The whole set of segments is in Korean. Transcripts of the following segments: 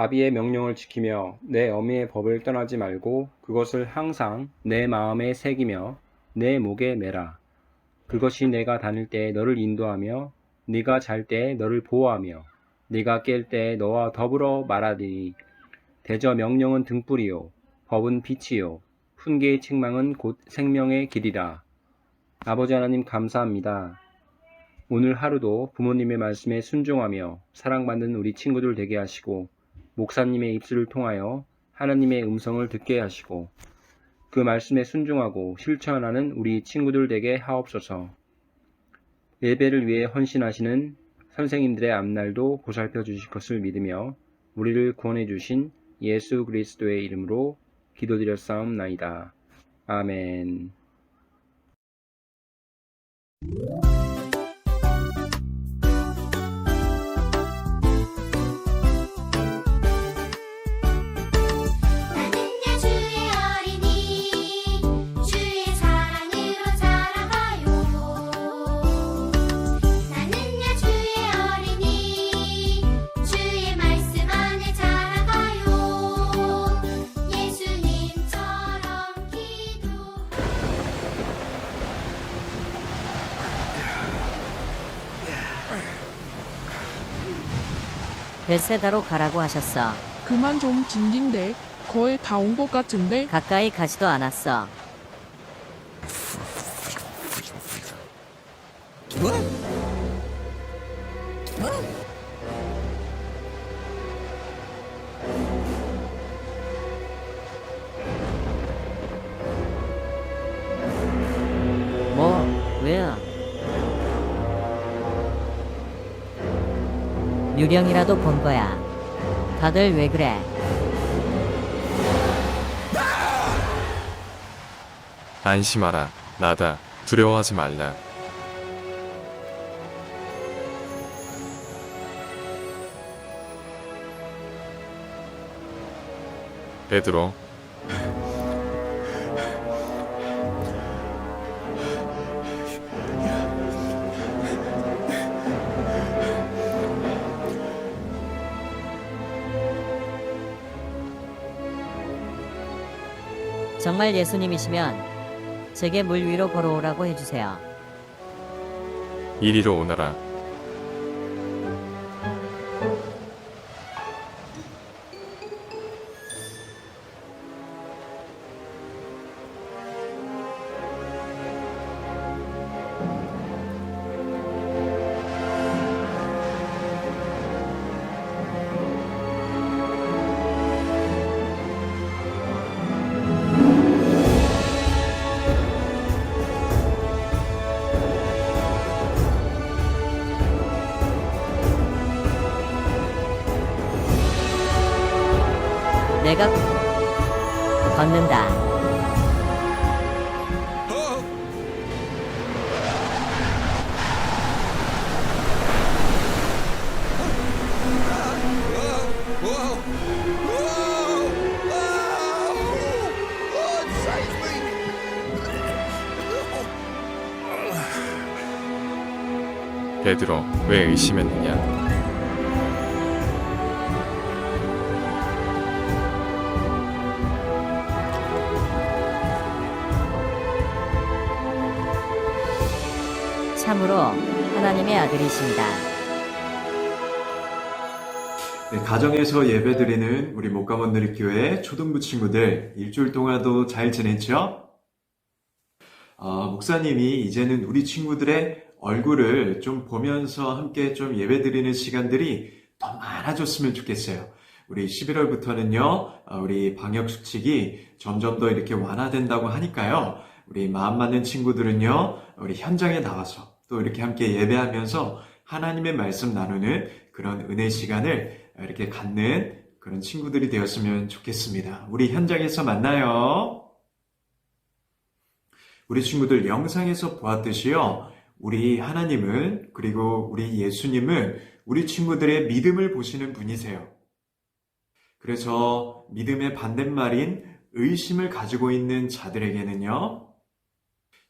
아비의 명령을 지키며 내 어미의 법을 떠나지 말고 그것을 항상 내 마음에 새기며 내 목에 매라. 그것이 내가 다닐 때 너를 인도하며 네가 잘 때 너를 보호하며 네가 깰 때 너와 더불어 말하리니 대저 명령은 등불이요 법은 빛이요 훈계의 책망은 곧 생명의 길이라. 아버지 하나님 감사합니다. 오늘 하루도 부모님의 말씀에 순종하며 사랑받는 우리 친구들 되게 하시고 목사님의 입술을 통하여 하나님의 음성을 듣게 하시고 그 말씀에 순종하고 실천하는 우리 친구들 되게 하옵소서. 예배를 위해 헌신하시는 선생님들의 앞날도 보살펴 주실 것을 믿으며 우리를 구원해 주신 예수 그리스도의 이름으로 기도드렸사옵나이다. 아멘. 벳세다로 가라고 하셨어. 그만 좀 긴긴데 거의 다 온 것 같은데 가까이 가지도 않았어. 뭐, 유령이라도 본 거야. 다들 왜 그래? 안심하라. 나다. 두려워하지 말라. 베드로, 정말 예수님이시면 제게 물 위로 걸어오라고 해주세요. 이리로 오너라. 베드로, 왜 의심했느냐? 참으로 하나님의 아들이십니다. 네, 가정에서 예배드리는 우리 목감원누리 교회 초등부 친구들 일주일 동안도 잘 지냈죠? 어, 목사님이 이제는 우리 친구들의 얼굴을 좀 보면서 함께 좀 예배 드리는 시간들이 더 많아졌으면 좋겠어요. 우리 11월부터는요, 우리 방역 수칙이 점점 더 이렇게 완화된다고 하니까요. 우리 마음 맞는 친구들은요, 우리 현장에 나와서 또 이렇게 함께 예배하면서 하나님의 말씀 나누는 그런 은혜 시간을 이렇게 갖는 그런 친구들이 되었으면 좋겠습니다. 우리 현장에서 만나요. 우리 친구들 영상에서 보았듯이요. 우리 하나님은 그리고 우리 예수님은 우리 친구들의 믿음을 보시는 분이세요. 그래서 믿음의 반대말인 의심을 가지고 있는 자들에게는요.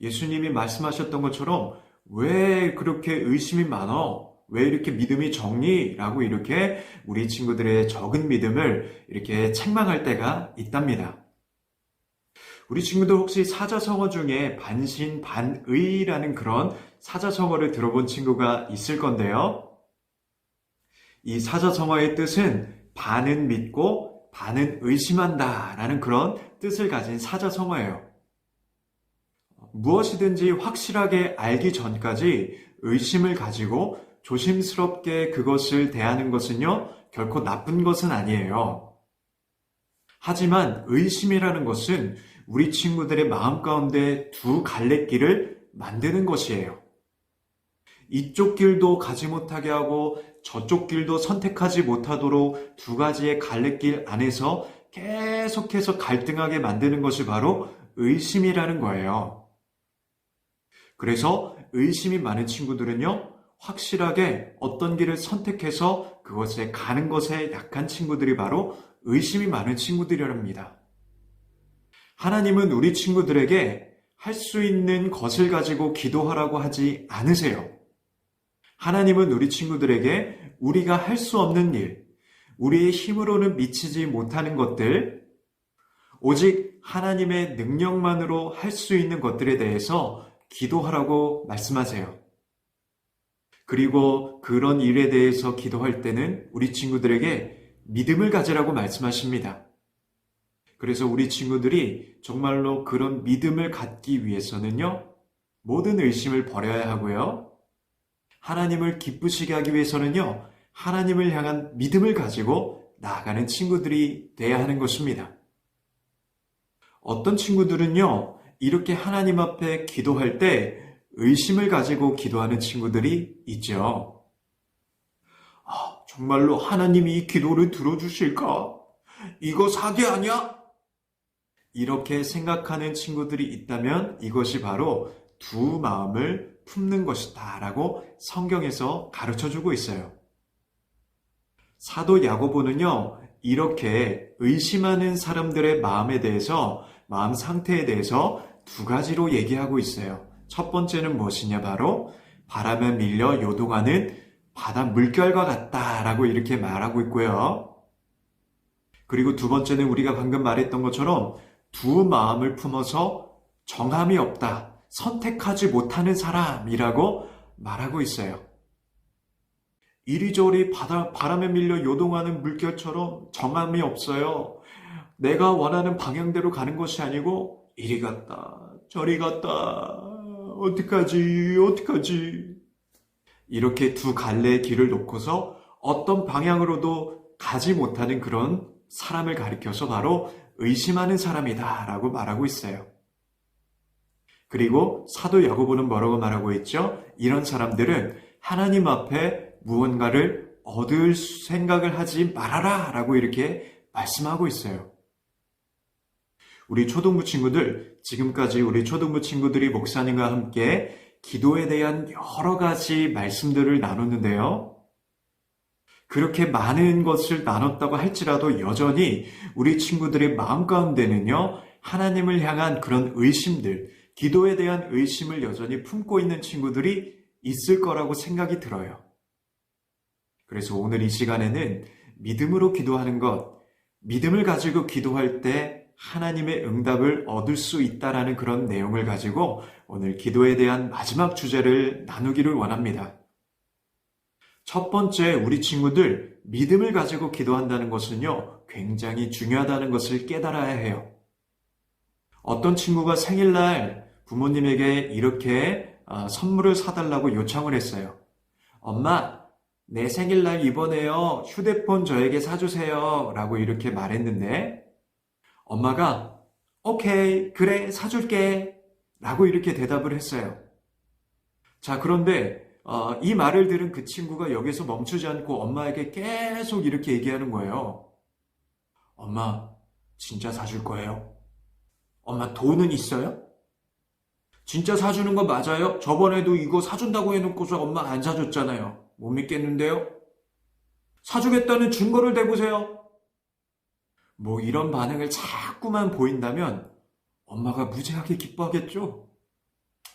예수님이 말씀하셨던 것처럼 왜 그렇게 의심이 많어? 왜 이렇게 믿음이 적니? 라고 이렇게 우리 친구들의 적은 믿음을 이렇게 책망할 때가 있답니다. 우리 친구들 혹시 사자성어 중에 반신, 반의라는 그런 사자성어를 들어본 친구가 있을 건데요. 이 사자성어의 뜻은 반은 믿고 반은 의심한다 라는 그런 뜻을 가진 사자성어예요. 무엇이든지 확실하게 알기 전까지 의심을 가지고 조심스럽게 그것을 대하는 것은요, 결코 나쁜 것은 아니에요. 하지만 의심이라는 것은 우리 친구들의 마음 가운데 두 갈래길을 만드는 것이에요. 이쪽 길도 가지 못하게 하고 저쪽 길도 선택하지 못하도록 두 가지의 갈래길 안에서 계속해서 갈등하게 만드는 것이 바로 의심이라는 거예요. 그래서 의심이 많은 친구들은요, 확실하게 어떤 길을 선택해서 그것에 가는 것에 약한 친구들이 바로 의심이 많은 친구들이랍니다. 하나님은 우리 친구들에게 할 수 있는 것을 가지고 기도하라고 하지 않으세요. 하나님은 우리 친구들에게 우리가 할 수 없는 일, 우리의 힘으로는 미치지 못하는 것들, 오직 하나님의 능력만으로 할 수 있는 것들에 대해서 기도하라고 말씀하세요. 그리고 그런 일에 대해서 기도할 때는 우리 친구들에게 믿음을 가지라고 말씀하십니다. 그래서 우리 친구들이 정말로 그런 믿음을 갖기 위해서는요, 모든 의심을 버려야 하고요. 하나님을 기쁘시게 하기 위해서는요, 하나님을 향한 믿음을 가지고 나아가는 친구들이 돼야 하는 것입니다. 어떤 친구들은요, 이렇게 하나님 앞에 기도할 때 의심을 가지고 기도하는 친구들이 있죠. 아, 정말로 하나님이 이 기도를 들어주실까? 이거 사기 아니야? 이렇게 생각하는 친구들이 있다면 이것이 바로 두 마음을 품는 것이다 라고 성경에서 가르쳐 주고 있어요. 사도 야고보는요, 이렇게 의심하는 사람들의 마음에 대해서, 마음 상태에 대해서 두 가지로 얘기하고 있어요. 첫 번째는 무엇이냐, 바로 바람에 밀려 요동하는 바다 물결과 같다라고 이렇게 말하고 있고요. 그리고 두 번째는 우리가 방금 말했던 것처럼 두 마음을 품어서 정함이 없다, 선택하지 못하는 사람이라고 말하고 있어요. 이리저리 바다, 바람에 밀려 요동하는 물결처럼 정함이 없어요. 내가 원하는 방향대로 가는 것이 아니고 이리 갔다, 저리 갔다, 어떡하지, 어떡하지. 이렇게 두 갈래의 길을 놓고서 어떤 방향으로도 가지 못하는 그런 사람을 가리켜서 바로 의심하는 사람이다 라고 말하고 있어요. 그리고 사도 야고보는 뭐라고 말하고 있죠? 이런 사람들은 하나님 앞에 무언가를 얻을 생각을 하지 말아라 라고 이렇게 말씀하고 있어요. 우리 초등부 친구들, 지금까지 우리 초등부 친구들이 목사님과 함께 기도에 대한 여러 가지 말씀들을 나눴는데요. 그렇게 많은 것을 나눴다고 할지라도 여전히 우리 친구들의 마음 가운데는요, 하나님을 향한 그런 의심들, 기도에 대한 의심을 여전히 품고 있는 친구들이 있을 거라고 생각이 들어요. 그래서 오늘 이 시간에는 믿음으로 기도하는 것, 믿음을 가지고 기도할 때 하나님의 응답을 얻을 수 있다라는 그런 내용을 가지고 오늘 기도에 대한 마지막 주제를 나누기를 원합니다. 첫 번째, 우리 친구들 믿음을 가지고 기도한다는 것은요, 굉장히 중요하다는 것을 깨달아야 해요. 어떤 친구가 생일날 부모님에게 이렇게 어, 선물을 사달라고 요청을 했어요. 엄마, 내 생일날 이번에요. 휴대폰 저에게 사주세요. 라고 이렇게 말했는데, 엄마가, 오케이, 그래, 사줄게. 라고 이렇게 대답을 했어요. 자, 그런데, 어, 이 말을 들은 그 친구가 여기서 멈추지 않고 엄마에게 계속 이렇게 얘기하는 거예요. 엄마, 진짜 사줄 거예요? 엄마, 돈은 있어요? 진짜 사주는 거 맞아요? 저번에도 이거 사준다고 해놓고서 엄마 안 사줬잖아요. 못 믿겠는데요? 사주겠다는 증거를 대보세요. 뭐 이런 반응을 자꾸만 보인다면 엄마가 무지하게 기뻐하겠죠?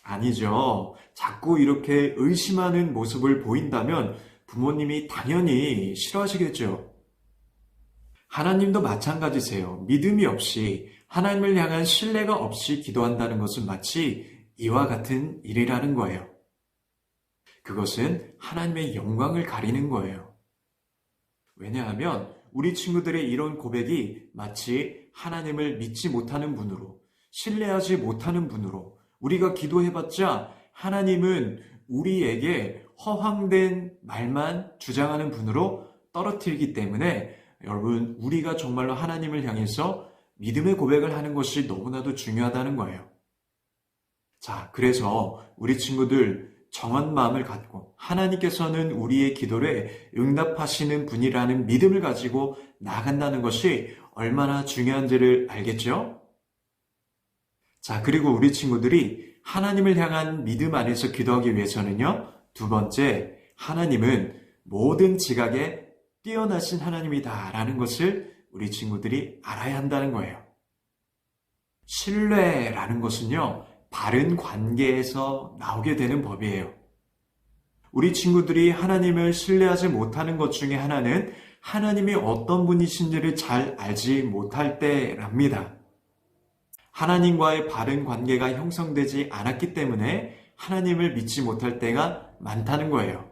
아니죠. 자꾸 이렇게 의심하는 모습을 보인다면 부모님이 당연히 싫어하시겠죠. 하나님도 마찬가지세요. 믿음이 없이 하나님을 향한 신뢰가 없이 기도한다는 것은 마치 이와 같은 일이라는 거예요. 그것은 하나님의 영광을 가리는 거예요. 왜냐하면 우리 친구들의 이런 고백이 마치 하나님을 믿지 못하는 분으로, 신뢰하지 못하는 분으로, 우리가 기도해봤자 하나님은 우리에게 허황된 말만 주장하는 분으로 떨어뜨리기 때문에 여러분, 우리가 정말로 하나님을 향해서 믿음의 고백을 하는 것이 너무나도 중요하다는 거예요. 자, 그래서 우리 친구들 정한 마음을 갖고 하나님께서는 우리의 기도를 응답하시는 분이라는 믿음을 가지고 나간다는 것이 얼마나 중요한지를 알겠죠? 자, 그리고 우리 친구들이 하나님을 향한 믿음 안에서 기도하기 위해서는요, 두 번째, 하나님은 모든 지각에 뛰어나신 하나님이다라는 것을 우리 친구들이 알아야 한다는 거예요. 신뢰라는 것은요, 바른 관계에서 나오게 되는 법이에요. 우리 친구들이 하나님을 신뢰하지 못하는 것 중에 하나는 하나님이 어떤 분이신지를 잘 알지 못할 때랍니다. 하나님과의 바른 관계가 형성되지 않았기 때문에 하나님을 믿지 못할 때가 많다는 거예요.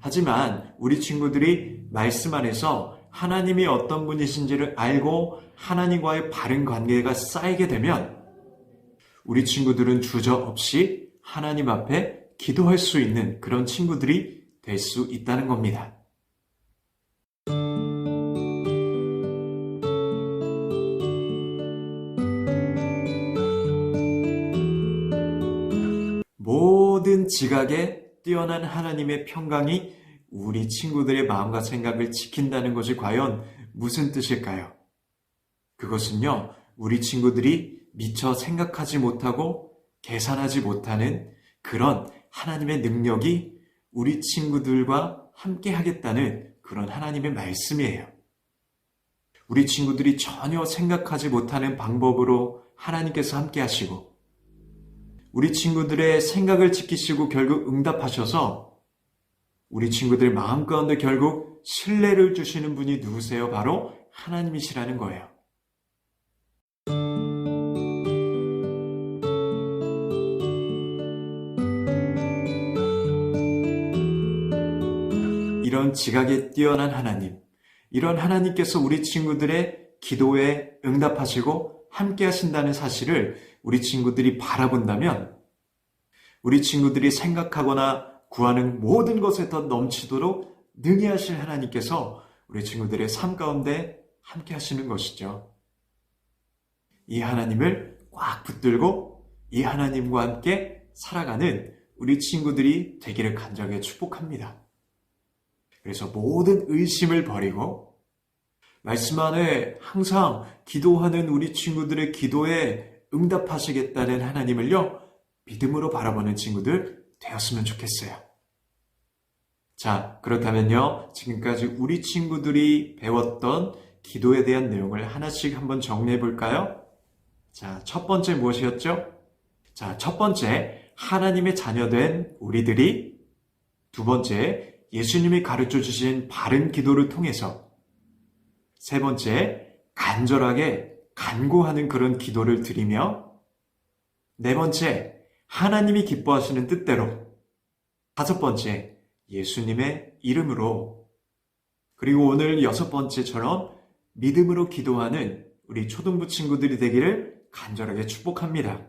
하지만 우리 친구들이 말씀 안에서 하나님이 어떤 분이신지를 알고 하나님과의 바른 관계가 쌓이게 되면 우리 친구들은 주저 없이 하나님 앞에 기도할 수 있는 그런 친구들이 될 수 있다는 겁니다. 모든 지각에 뛰어난 하나님의 평강이 우리 친구들의 마음과 생각을 지킨다는 것이 과연 무슨 뜻일까요? 그것은요, 우리 친구들이 미처 생각하지 못하고 계산하지 못하는 그런 하나님의 능력이 우리 친구들과 함께 하겠다는 그런 하나님의 말씀이에요. 우리 친구들이 전혀 생각하지 못하는 방법으로 하나님께서 함께 하시고, 우리 친구들의 생각을 지키시고 결국 응답하셔서 우리 친구들 마음 가운데 결국 신뢰를 주시는 분이 누구세요? 바로 하나님이시라는 거예요. 이런 지각에 뛰어난 하나님, 이런 하나님께서 우리 친구들의 기도에 응답하시고 함께 하신다는 사실을 우리 친구들이 바라본다면 우리 친구들이 생각하거나 구하는 모든 것에 더 넘치도록 능히 하실 하나님께서 우리 친구들의 삶 가운데 함께 하시는 것이죠. 이 하나님을 꽉 붙들고 이 하나님과 함께 살아가는 우리 친구들이 되기를 간절하게 축복합니다. 그래서 모든 의심을 버리고 말씀 안에 항상 기도하는 우리 친구들의 기도에 응답하시겠다는 하나님을요, 믿음으로 바라보는 친구들 되었으면 좋겠어요. 자, 그렇다면요, 지금까지 우리 친구들이 배웠던 기도에 대한 내용을 하나씩 한번 정리해 볼까요? 자, 첫 번째 무엇이었죠? 자, 첫 번째, 하나님의 자녀된 우리들이 두 번째, 예수님이 가르쳐 주신 바른 기도를 통해서 세 번째, 간절하게 간구하는 그런 기도를 드리며 네 번째, 하나님이 기뻐하시는 뜻대로 다섯 번째, 예수님의 이름으로 그리고 오늘 여섯 번째처럼 믿음으로 기도하는 우리 초등부 친구들이 되기를 간절하게 축복합니다.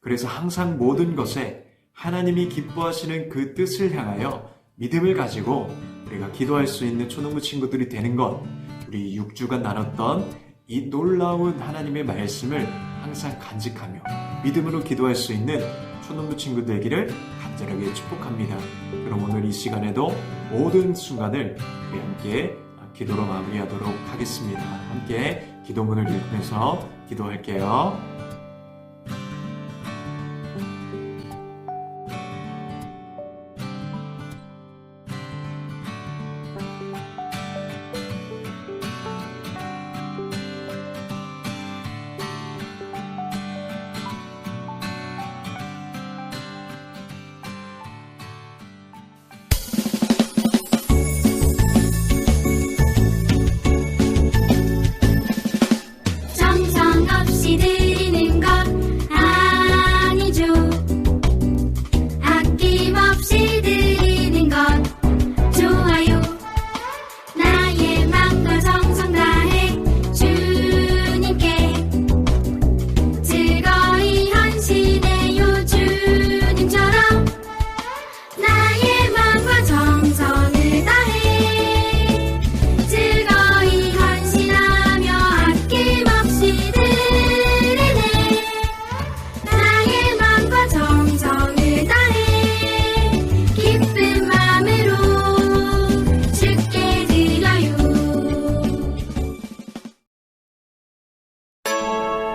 그래서 항상 모든 것에 하나님이 기뻐하시는 그 뜻을 향하여 믿음을 가지고 우리가 기도할 수 있는 초등부 친구들이 되는 것, 우리 6주간 나눴던 이 놀라운 하나님의 말씀을 항상 간직하며 믿음으로 기도할 수 있는 초등부 친구 되기를 간절하게 축복합니다. 그럼 오늘 이 시간에도 모든 순간을 우리 함께 기도로 마무리하도록 하겠습니다. 함께 기도문을 읽으면서 기도할게요.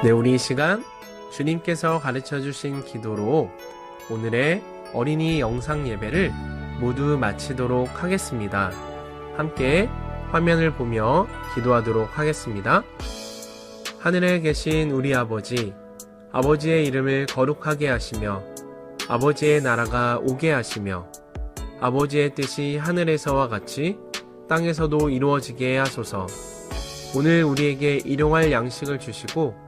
네, 우리 이 시간 주님께서 가르쳐 주신 기도로 오늘의 어린이 영상 예배를 모두 마치도록 하겠습니다. 함께 화면을 보며 기도하도록 하겠습니다. 하늘에 계신 우리 아버지, 아버지의 이름을 거룩하게 하시며 아버지의 나라가 오게 하시며 아버지의 뜻이 하늘에서와 같이 땅에서도 이루어지게 하소서. 오늘 우리에게 일용할 양식을 주시고